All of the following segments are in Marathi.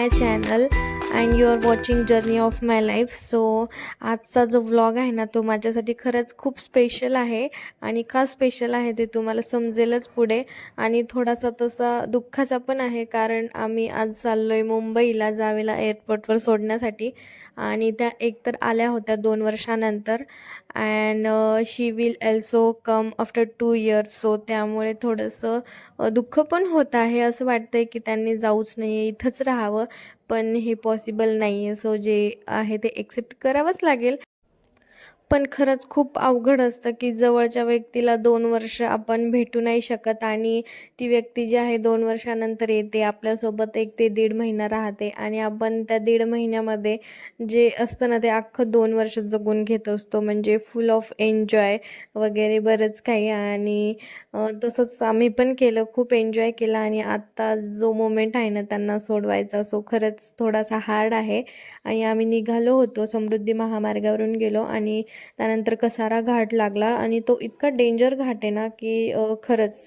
My channel and you are watching journey of my life so आजचा जो व्लॉग आहे ना तो माझ्यासाठी खरंच खूप स्पेशल आहे. आणि का स्पेशल आहे ते तुम्हाला समजेलच पुढे. आणि थोडासा तसा दुःखाचा पण आहे कारण आम्ही आज चाललो आहे मुंबईला जावेला एअरपोर्टवर सोडण्यासाठी. आणि त्या एकतर आल्या होत्या दोन वर्षानंतर. And she will also come after two years so त्यामुळे थोडंसं दुःख पण होत आहे. असं वाटतं आहे की त्यांनी जाऊच नाही आहे इथंच राहावं. पण हे पॉसिबल नाही आहे सो जे आहे ते एक्सेप्ट करावंच लागेल. पण खरंच खूप अवघड असतं की जवळच्या व्यक्तीला दोन वर्ष आपण भेटू नाही शकत आणि ती व्यक्ती जी आहे दोन वर्षानंतर येते आपल्यासोबत एक ते दीड महिना राहते आणि आपण त्या दीड महिन्यामध्ये जे असतं ना ते अख्खं दोन वर्ष जगून घेत असतो म्हणजे फुल ऑफ एन्जॉय वगैरे बरंच काही. आणि तसंच आम्ही पण केलं खूप एन्जॉय केला आणि आत्ता जो मोमेंट आहे ना त्यांना सोडवायचा सो खरंच थोडासा हार्ड आहे. आणि आम्ही निघालो होतो समृद्धी महामार्गावरून गेलो आणि त्यानंतर कसारा घाट लागला आणि तो इतका डेंजर घाट आहे ना की खरंच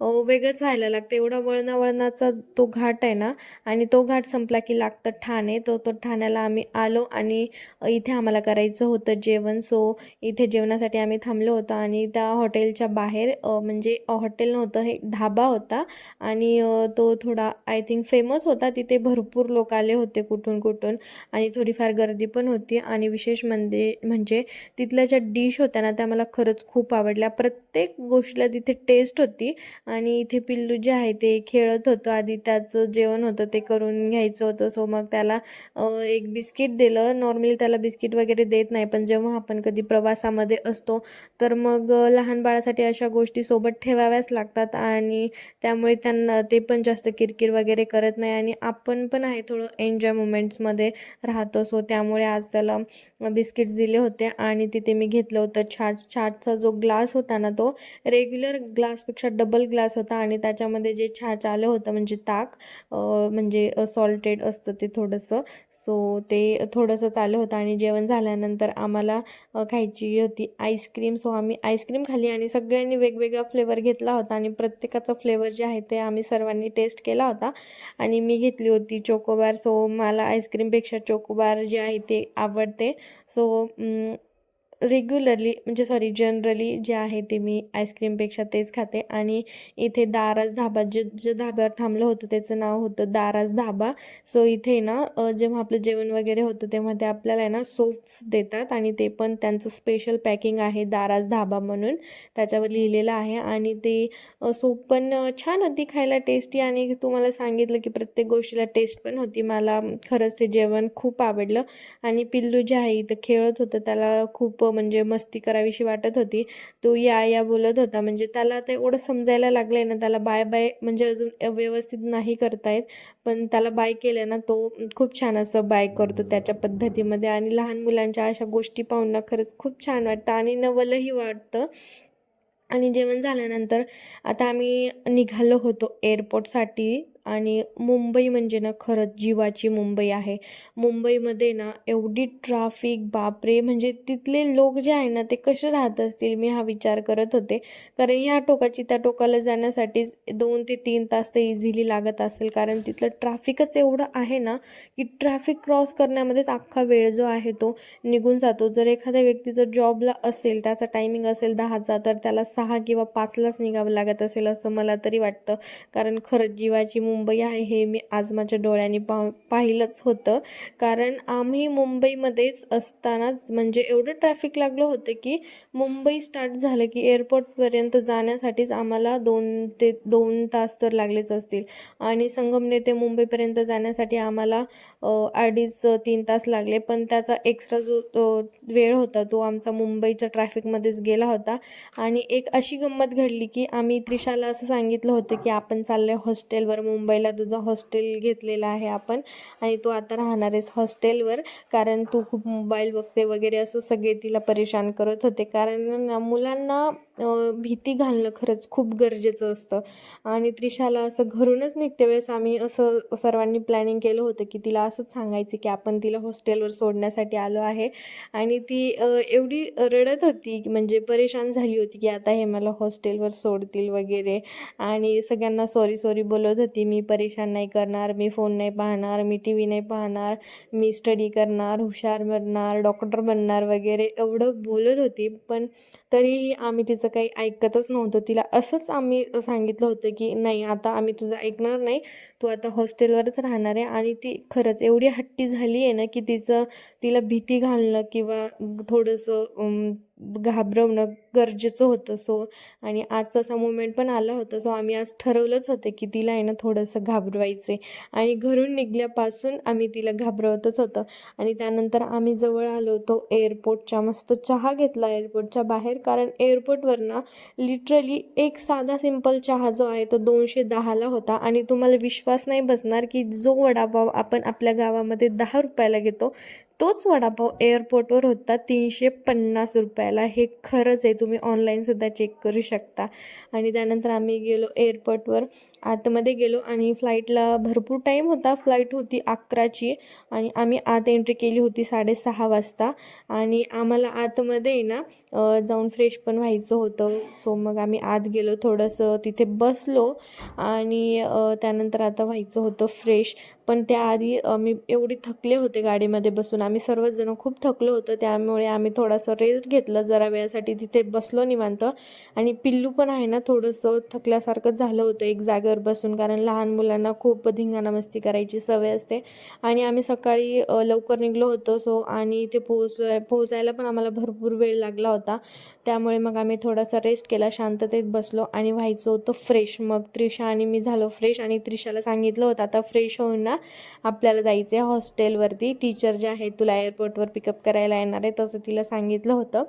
वेगळंच व्हायला लागतं. एवढा वळणा वळणाचा तो घाट आहे ना आणि तो घाट संपला की लागतं ठाणे. तो तो ठाण्याला आम्ही आलो आणि इथे आम्हाला करायचं होतं जेवण. सो इथे जेवणासाठी आम्ही थांबलो होतो आणि त्या हॉटेलच्या बाहेर म्हणजे हॉटेल नव्हतं हे धाबा होता आणि तो थोडा आय थिंक फेमस होता. तिथे भरपूर लोक आले होते कुठून कुठून आणि थोडीफार गर्दी पण होती आणि विशेष म्हणजे म्हणजे तिथल्या ज्या डिश होत्या ना त्या मला खरंच खूप आवडल्या. प्रत्येक गोष्टीला तिथे टेस्ट होती आणि इथे पिल्लू जे आहे ते खेळत होतं. आधी त्याचं जेवण होतं ते करून घ्यायचं होतं. सो मग त्याला एक बिस्किट दिलं. नॉर्मली त्याला बिस्किट वगैरे देत नाही पण जेव्हा आपण कधी प्रवासामध्ये असतो तर मग लहान बाळासाठी अशा गोष्टी सोबत ठेवाव्याच लागतात आणि त्यामुळे त्यांना ते पण जास्त किरकिर वगैरे करत नाही आणि आपण पण आहे थोडं एन्जॉय मुमेंट्समध्ये राहतो. सो त्यामुळे आज त्याला बिस्किट्स दिले होते आणि तिथे मी घेतलं होतं छाट छाटचा जो ग्लास होता ना तो रेग्युलर ग्लासपेक्षा डबल ग्लास होता आणि त्याच्यामध्ये जे छाच आलं होतं म्हणजे ताक म्हणजे सॉल्टेड असतं ते थोडंसं. सो ते थोडंसं आलं होतं आणि जेवण झाल्यानंतर आम्हाला खायची होती आईस्क्रीम सो आम्ही आईस्क्रीम खाल्ली आणि सगळ्यांनी वेगवेगळा फ्लेवर घेतला होता आणि प्रत्येकाचा फ्लेवर जे आहे ते आम्ही सर्वांनी टेस्ट केला होता. आणि मी घेतली होती चोकोबार सो मला आईस्क्रीमपेक्षा चोकोबार जे आहे ते आवडते. सो रेग्युलरली म्हणजे सॉरी जनरली जे आहे ते मी आईस्क्रीमपेक्षा तेच खाते. आणि इथे दाराज धाबा जे जे धाब्यावर थांबलं होतं त्याचं नाव होतं दाराज धाबा. सो इथे ना जेव्हा आपलं जेवण वगैरे होतं तेव्हा ते आपल्याला आहे ना सोफ देतात. आणि ते पण त्यांचं स्पेशल पॅकिंग आहे दाराज धाबा म्हणून. त्याच्यावर लिहिलेलं आहे. आणि ते सोप पण छान होती खायला टेस्टी आणि तुम्हाला सांगितलं की प्रत्येक गोष्टीला टेस्ट पण होती. मला खरंच ते जेवण खूप आवडलं. आणि पिल्लू जे आहे इथं खेळत होतं त्याला खूप म्हणजे मस्ती करावीशी वाटत होती. तो या या बोलत होता. म्हणजे त्याला ते एवढं समजायला लागलं आहे ना त्याला बाय बाय म्हणजे अजून व्यवस्थित नाही करता येत पण त्याला बाय केलं ना तो खूप छान असं बाय करतो त्याच्या पद्धतीमध्ये. आणि लहान मुलांच्या अशा गोष्टी पाहून ना खरंच खूप छान वाटतं आणि नवलही वाटतं. आणि जेवण झाल्यानंतर आता आम्ही निघालो होतो एअरपोर्टसाठी आणि मुंबई म्हणजे ना खरंच जीवाची मुंबई आहे. मुंबईमध्ये ना एवढी ट्राफिक बापरे! म्हणजे तिथले लोक जे आहे ना ते कसे राहत असतील? मी हा विचार करत होते. कारण ह्या टोकाची त्या टोकाला जाण्यासाठीच दोन ते तीन तास तर इझिली लागत असेल. कारण तिथलं ट्रॅफिकच एवढं आहे ना की ट्रॅफिक क्रॉस करण्यामध्येच अख्खा वेळ जो आहे तो निघून जातो. जर एखाद्या व्यक्तीचं जॉबला असेल त्याचा टायमिंग असेल दहाचा तर त्याला सहा किंवा पाचलाच निघावं लागत असेल असं मला तरी वाटतं. कारण खरंच जीवाची मुंबई मुंबई आहे हे मी आज माझ्या डोळ्यांनी पा पाहिलंच होतं. कारण आम्ही मुंबईमध्येच असतानाच म्हणजे एवढं ट्रॅफिक लागलं होतं की मुंबई स्टार्ट झालं की एअरपोर्टपर्यंत जाण्यासाठीच आम्हाला दोन ते दोन तास तर लागलेच असतील. आणि संगमने ते मुंबईपर्यंत जाण्यासाठी आम्हाला अडीच तीन तास लागले. पण त्याचा एक्स्ट्रा जो तो वेळ होता तो आमचा मुंबईच्या ट्रॅफिकमध्येच गेला होता. आणि एक अशी गंमत घडली की आम्ही त्रिशाला असं सांगितलं होतं की आपण चाललो आहे हॉस्टेलवर मुंबईला तुझं हॉस्टेल घेतलेलं आहे आपण आणि तू आता राहणार आहेस हॉस्टेलवर कारण तू खूप मोबाईल बघते वगैरे असं सगळे तिला परेशान करत होते. कारण मुलांना भीती घालणं खरंच खूप गरजेचं असतं. आणि त्रिशाला असं घरूनच निघते वेळेस आम्ही असं सर्वांनी प्लॅनिंग केलं होतं की तिला असंच सांगायचं की आपण तिला हॉस्टेलवर सोडण्यासाठी आलो आहे. आणि ती एवढी रडत होती म्हणजे परेशान झाली होती की आता हे मला हॉस्टेलवर सोडतील वगैरे. आणि सगळ्यांना सॉरी सॉरी बोलत होती मी परेशान नाही करणार मी फोन नाही पाहणार मी टी व्ही नाही पाहणार मी स्टडी करणार हुशार बनणार डॉक्टर बनणार वगैरे एवढं बोलत होती. पण तरीही आम्ही तिचं काही ऐकतच नव्हतं. तिला असंच आम्ही सांगितलं होतं की नाही आता आम्ही तुझं ऐकणार नाही. तू आता हॉस्टेलवरच राहणार आहे. आणि ती खरंच एवढी हट्टी झाली आहे ना की तिचं तिला भीती घालणं किंवा थोडंसं घाबरवणं गरजेचं होतं. सो आणि आज तसा मुवमेंट पण आला होता. सो आम्ही आज ठरवलंच होतं की तिला आहे ना थोडंसं घाबरवायचे आणि घरून निघल्यापासून आम्ही तिला घाबरवतच होतं. आणि त्यानंतर आम्ही जवळ आलो होतो एअरपोर्टच्या मस्त चहा घेतला एअरपोर्टच्या बाहेर. कारण एअरपोर्टवर ना लिटरली एक साधा सिंपल चहा जो आहे तो दोनशे दहाला होता. आणि तुम्हाला विश्वास नाही बसणार की जो वडापाव आपण आपल्या गावामध्ये दहा रुपयाला घेतो तोच वडापाव एअरपोर्टवर होता. तीनशे पन्नास रुपयाला. हे खरंच आहे. तुम्ही ऑनलाईनसुद्धा चेक करू शकता. आणि त्यानंतर आम्ही गेलो एअरपोर्टवर आतमध्ये गेलो आणि फ्लाईटला भरपूर टाईम होता. फ्लाईट होती अकराची. आणि आम्ही आत एंट्री केली होती साडेसहा वाजता. आणि आम्हाला आतमध्ये आहे ना जाऊन फ्रेश पण व्हायचं होतं. सो मग आम्ही आत गेलो. थोडंसं तिथे बसलो. आणि त्यानंतर आता व्हायचं होतं फ्रेश पण त्याआधी मी एवढी थकले होते गाडीमध्ये बसून. आम्ही सर्वजणं खूप थकलो होतो. त्यामुळे आम्ही थोडासा रेस्ट घेतलं जरा वेळासाठी. तिथे बसलो निवांत. आणि पिल्लू पण आहे ना थोडंसं थकल्यासारखंच झालं होतं एक जागेवर बसून. कारण लहान मुलांना खूप धिंगाणा मस्ती करायची सवय असते. आणि आम्ही सकाळी लवकर निघलो होतो. सो आणि इथे पोहोच पोहोचायला पण आम्हाला भरपूर वेळ लागला होता. त्यामुळे मग आम्ही थोडासा रेस्ट केला. शांततेत बसलो आणि व्हायचं होतं फ्रेश मग त्रिशा आणि मी झालो फ्रेश आणि त्रिशाला सांगितलं होतं आता फ्रेश होऊन ना आपल्याला जायचं आहे हॉस्टेलवरती. टीचर जे आहे तुला एअरपोर्टवर पिकअप करायला येणार आहे तसं तिला सांगितलं होतं.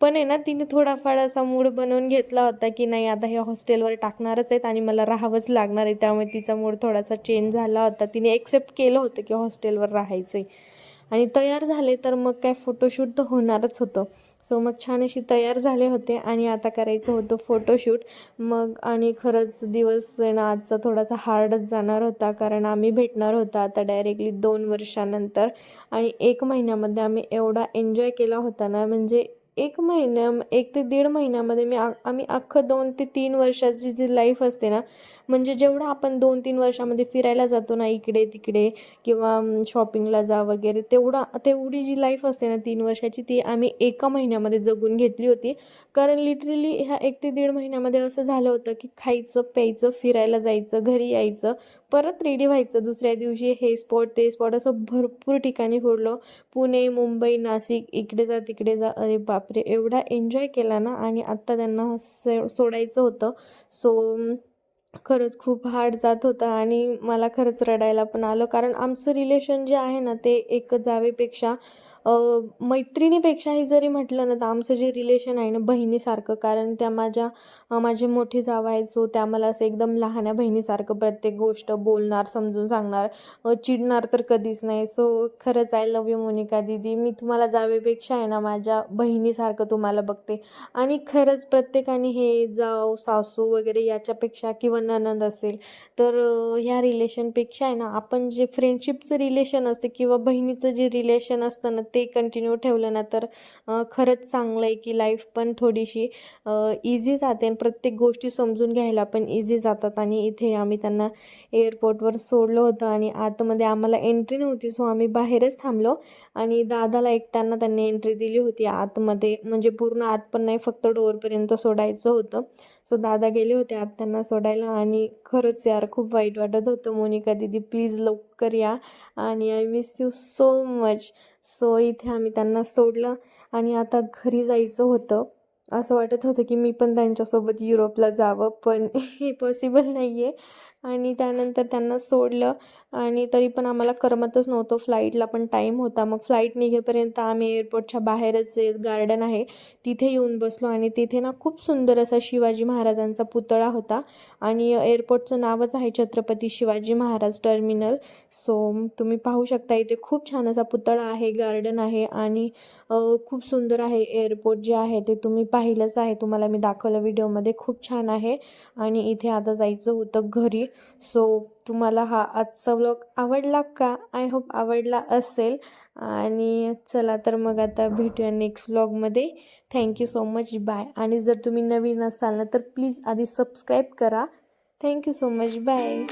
पण आहे ना तिने थोडाफार असा मूड बनवून घेतला होता की नाही आता हे हॉस्टेलवर टाकणारच आहेत आणि मला राहावंच लागणार आहे. त्यामुळे तिचा मूड थोडासा चेंज झाला होता. तिने एक्सेप्ट केलं होतं की हॉस्टेलवर राहायचं आहे आणि तयार झाले तर मग काय फोटोशूट तर होणारच होतं. सो मग छान अशी तयार झाले होते आणि आता करायचं होतं फोटोशूट मग आणि खरंच दिवस आहे ना आजचा थोडासा हार्डच जाणार होता कारण आम्ही भेटणार होता आता डायरेक्टली दोन वर्षानंतर. आणि एक महिन्यामध्ये आम्ही एवढा एन्जॉय केला होता ना म्हणजे एक महिन्या एक ते दीड महिन्यामध्ये मी आम्ही अख्खं दोन ते तीन वर्षाची जी लाईफ असते ना म्हणजे जेवढं आपण दोन तीन वर्षामध्ये फिरायला जातो ना इकडे तिकडे किंवा शॉपिंगला जा वगैरे तेवढा तेवढी जी लाईफ असते ना तीन वर्षाची ती आम्ही एका महिन्यामध्ये जगून घेतली होती. कारण लिटरली ह्या एक ते दीड महिन्यामध्ये असं झालं होतं की खायचं प्यायचं फिरायला जायचं घरी यायचं परत रेडी व्हायचं. दुसऱ्या दिवशी हे स्पॉट ते स्पॉट असं भरपूर ठिकाणी फोडलं पुणे मुंबई नाशिक इकडे जा तिकडे जा. अरे बापरे! एवढा एन्जॉय केला ना. आणि आत्ता त्यांना सो सोडायचं होतं. सो खरंच खूप हार्ड जात होतं. आणि मला खरंच रडायला पण आलं. कारण आमचं रिलेशन जे आहे ना ते एक जावेपेक्षा मैत्रिणीपेक्षाही जरी म्हटलं ना तर आमचं जे रिलेशन आहे ना बहिणीसारखं. कारण त्या माझ्या माझे मोठे जाव आहेत सो त्या मला असं एकदम लहान्या बहिणीसारखं प्रत्येक गोष्ट बोलणार समजून सांगणार. चिडणार तर कधीच नाही. सो खरंच आय लव यू मोनिका दीदी. मी तुम्हाला जावेपेक्षा आहे ना माझ्या बहिणीसारखं तुम्हाला बघते. आणि खरंच प्रत्येकाने हे जाव सासू वगैरे याच्यापेक्षा किंवा ननंद असेल तर ह्या रिलेशनपेक्षा आहे ना आपण जे फ्रेंडशिपचं रिलेशन असते किंवा बहिणीचं जे रिलेशन असतं ना ते कंटिन्यू ठेवलं ना तर खरंच चांगलं आहे की लाईफ पण थोडीशी इझी जाते आणि प्रत्येक गोष्टी समजून घ्यायला पण इझी जातात. आणि इथे आम्ही त्यांना एअरपोर्टवर सोडलं होतं आणि आतमध्ये आम्हाला एंट्री नव्हती सो आम्ही बाहेरच थांबलो आणि दादाला एकट्यांना त्यांनी एंट्री दिली होती आतमध्ये. म्हणजे पूर्ण आत पण नाही फक्त डोअरपर्यंत सोडायचं होतं. सो दादा गेले होते आत त्यांना सोडायला आणि खरंच यार खूप वाईट वाटत होतं. मोनिका दिदी प्लीज लवकर या आणि I miss you so much so इथे आम्ही त्यांना सोडलं आणि आता घरी जायचं होतं. असं वाटत होतं की मी पण त्यांच्यासोबत युरोपला जावं पण हे पॉसिबल नाही आहे आणि त्यानंतर त्यांना सोडलं आणि तरी पण आम्हाला करमतच नव्हतं. फ्लाईटला पण टाईम होता. मग फ्लाईट निघेपर्यंत आम्ही एअरपोर्टच्या बाहेरच एक गार्डन आहे तिथे येऊन बसलो आणि तिथे ना खूप सुंदर असा शिवाजी महाराजांचा पुतळा होता. आणि एअरपोर्टचं नावच आहे छत्रपती शिवाजी महाराज टर्मिनल सो तुम्ही पाहू शकता इथे खूप छान असा पुतळा आहे गार्डन आहे आणि खूप सुंदर आहे एअरपोर्ट जे आहे ते तुम्ही पाहिलंच आहे. तुम्हाला मी दाखवलं व्हिडिओमध्ये. खूप छान आहे. आणि इथे आता जायचं होतं घरी. सो तुम्हाला हा आजचा व्लॉग आवडला का? आय होप आवडला असेल. आणि चला तर मग आता भेटूया next व्लॉगमध्ये thank you so much bye आणि जर तुम्ही नवीन असाल ना तर प्लीज आधी सबस्क्राईब करा. Thank you so much bye